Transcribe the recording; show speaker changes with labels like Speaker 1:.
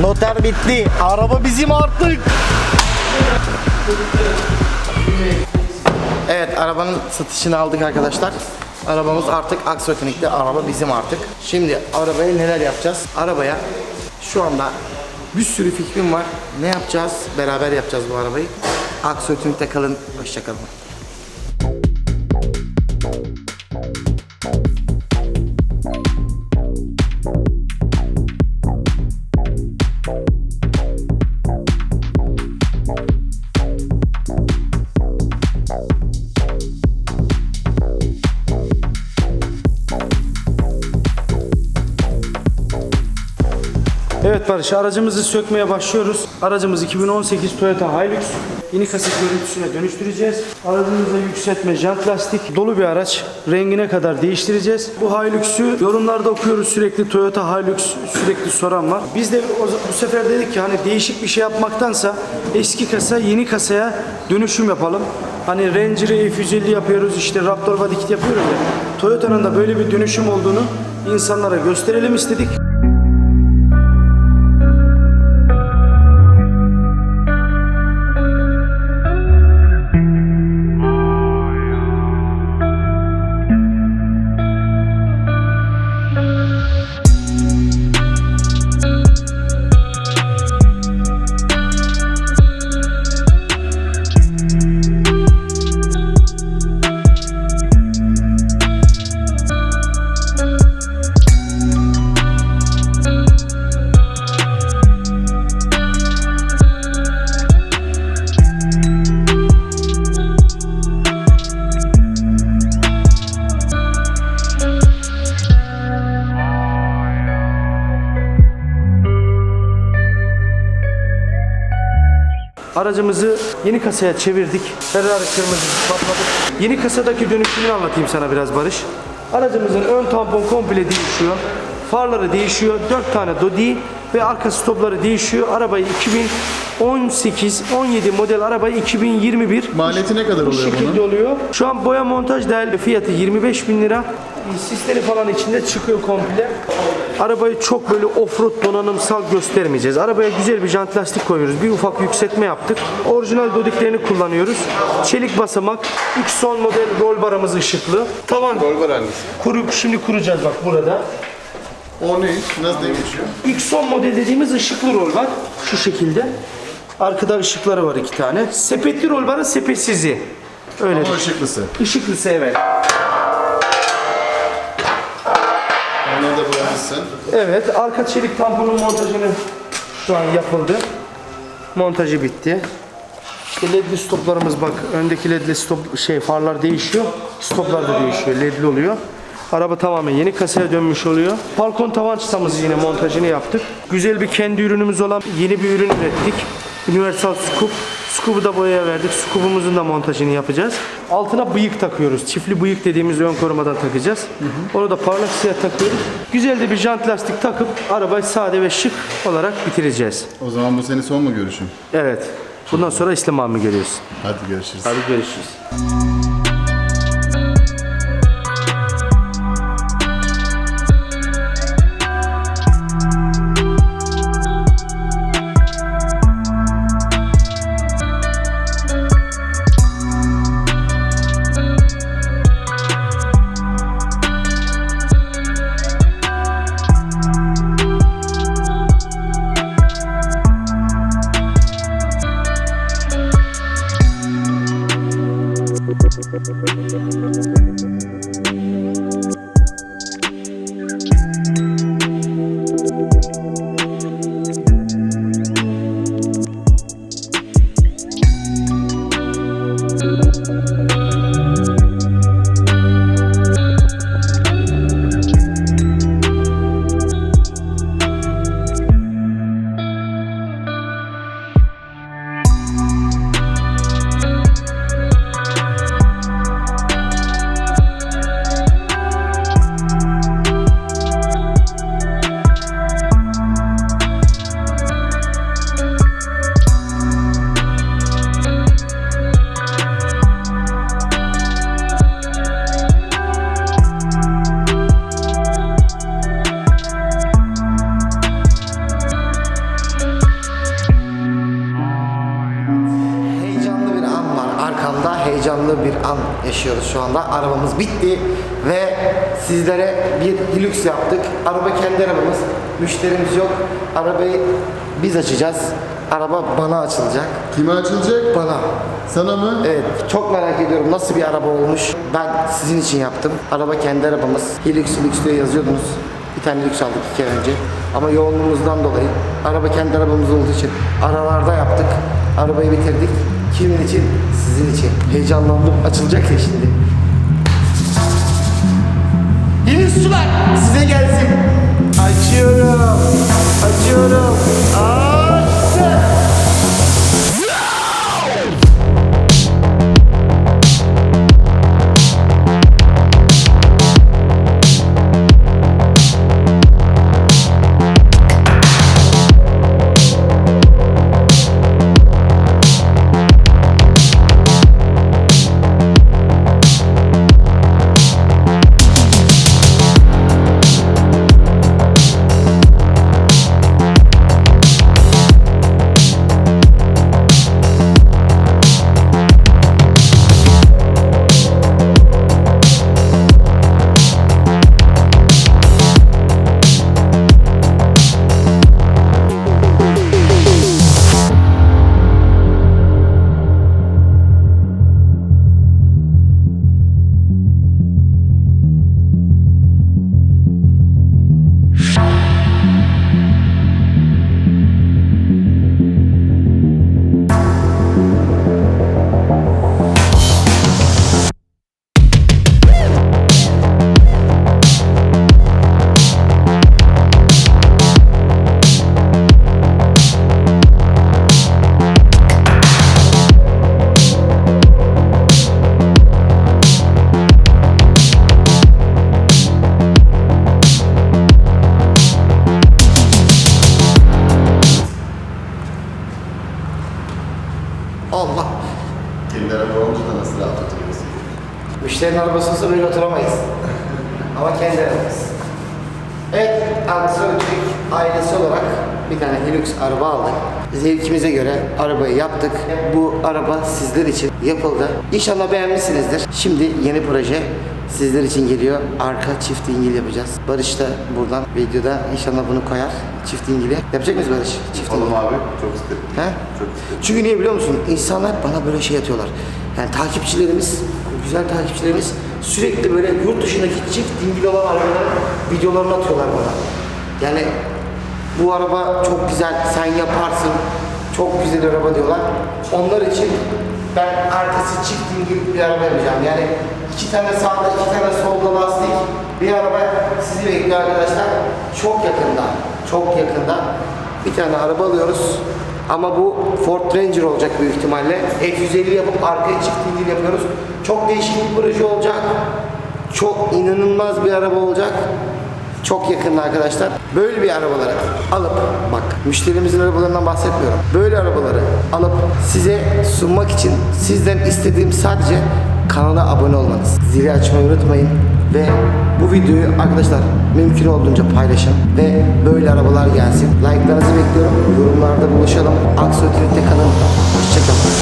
Speaker 1: Noter bitti. Araba bizim artık. Evet arabanın satışını aldık arkadaşlar. Arabamız artık Aksotinik'te. Araba bizim artık. Şimdi arabaya neler yapacağız? Arabaya şu anda bir sürü fikrim var. Ne yapacağız? Beraber yapacağız bu arabayı. Aksotinik'te kalın. Hoşçakalın.
Speaker 2: Evet Barış aracımızı sökmeye başlıyoruz. Aracımız 2018 Toyota Hilux. Yeni kaset görüntüsüne dönüştüreceğiz. Aracımızda yükseltme jant lastik dolu bir araç. Rengine kadar değiştireceğiz. Bu Hilux'u yorumlarda okuyoruz sürekli Toyota Hilux sürekli soran var. Biz de bu sefer dedik ki hani değişik bir şey yapmaktansa eski kasa yeni kasaya dönüşüm yapalım. Hani Ranger'ı F150 yapıyoruz işte Raptor Body Kit yapıyoruz ya. Toyota'nın da böyle bir dönüşüm olduğunu insanlara gösterelim istedik. Aracımızı yeni kasaya çevirdik. Ferrari kırmızısı patladık. Yeni kasadaki dönüşümünü anlatayım sana biraz Barış. Aracımızın ön tampon komple değişiyor. Farları değişiyor. 4 tane Dodi ve arka stopları değişiyor. Arabayı 2018 17 model arabayı 2021
Speaker 3: Maliyeti ne kadar
Speaker 2: bu
Speaker 3: oluyor
Speaker 2: şekilde
Speaker 3: bunun?
Speaker 2: oluyor. Şu an boya montaj değerli fiyatı 25 bin lira. Sisleri falan içinde çıkıyor komple. Arabayı çok böyle offroad donanımsal göstermeyeceğiz. Arabaya güzel bir jant lastik koyuyoruz. Bir ufak yükseltme yaptık. Orijinal dodiklerini kullanıyoruz. Çelik basamak. Üç son model roll barımız ışıklı. Tavan
Speaker 3: var hangisi?
Speaker 2: kuru, şimdi kuracağız bak burada.
Speaker 3: O ne? Nasıl geçiyor?
Speaker 2: İlk son model dediğimiz ışıklı rol var. Şu şekilde. Arkada ışıkları var iki tane. Sepetli rol barın sepetsizi. Öyle
Speaker 3: Ama ışıklısı.
Speaker 2: Işıklısı evet.
Speaker 3: Boyamışsın.
Speaker 2: Evet, arka çelik tamponun montajını şu an yapıldı. Montajı bitti. İşte ledli stoplarımız bak, öndeki ledli stop şey farlar değişiyor. Stoplar da değişiyor, ledli oluyor. Araba tamamen yeni kasaya dönmüş oluyor. Balkon tavan çıtamızı yine montajını yaptık. Güzel bir kendi ürünümüz olan yeni bir ürün ürettik. Universal Scoop. Scoop'u da boyaya verdik. Scoop'umuzun da montajını yapacağız. Altına bıyık takıyoruz. Çiftli bıyık dediğimiz ön korumadan takacağız. Onu da parlak siyah takıyoruz. Güzel de bir jant lastik takıp arabayı sade ve şık olarak bitireceğiz.
Speaker 3: O zaman bu senin son mu görüşün?
Speaker 2: Evet. Bundan sonra İslam abi görüyoruz.
Speaker 3: Hadi görüşürüz.
Speaker 2: Hadi görüşürüz.
Speaker 1: Yaşıyoruz şu anda. Arabamız bitti ve sizlere bir Hilux yaptık. Araba kendi arabamız. Müşterimiz yok. Arabayı biz açacağız. Araba bana açılacak.
Speaker 3: Kime açılacak?
Speaker 1: Bana.
Speaker 3: Sana mı?
Speaker 1: Evet, çok merak ediyorum nasıl bir araba olmuş. Ben sizin için yaptım. Araba kendi arabamız. Hilux Hilux diye yazıyordunuz. Bir tane Hilux aldık iki kere önce. Ama yoğunluğumuzdan dolayı araba kendi arabamız olduğu için aralarda yaptık. Arabayı bitirdik. Kimin için? Sizin için. Heyecanlandım. Açılacak ya şimdi. Hilux size gelsin. Açıyorum. Açıyorum. Açtım.
Speaker 3: Kendi araba olunca da nasıl rahat oturuyorsun?
Speaker 1: Müşterinin arabasıysa böyle oturamayız. Ama kendi arabamız. Evet, Aksörtürk ailesi olarak bir tane Hilux araba aldık. Zevkimize göre arabayı yaptık. Bu araba sizler için yapıldı. İnşallah beğenmişsinizdir. Şimdi yeni proje sizler için geliyor. Arka çift dingil yapacağız. Barış da buradan videoda inşallah bunu koyar. Çift dingili. Yapacak mıyız Barış? Çift dingil.
Speaker 3: Oğlum abi çok isterim.
Speaker 1: He?
Speaker 3: Çok isterim.
Speaker 1: Çünkü niye biliyor musun? İnsanlar bana böyle şey atıyorlar. Yani takipçilerimiz, güzel takipçilerimiz sürekli böyle yurt dışındaki çift dingil olan arabaların videolarını atıyorlar bana. Yani bu araba çok güzel, sen yaparsın, çok güzel araba diyorlar. Onlar için ben arkası çift dingil bir araba yapacağım. Yani iki tane sağda, iki tane solda lastik bir araba sizi bekliyor arkadaşlar. Çok yakında, çok yakında bir tane araba alıyoruz. Ama bu Ford Ranger olacak büyük ihtimalle. F150 yapıp arkaya çift dingil yapıyoruz. Çok değişik bir proje olacak. Çok inanılmaz bir araba olacak. Çok yakında arkadaşlar. Böyle bir arabaları alıp bak müşterimizin arabalarından bahsetmiyorum. Böyle arabaları alıp size sunmak için sizden istediğim sadece kanala abone olmanız. Zili açmayı unutmayın ve bu videoyu arkadaşlar mümkün olduğunca paylaşın ve böyle arabalar gelsin. Like'larınızı bekliyorum. Yorumlarda buluşalım. Aksi kalın. Hoşçakalın.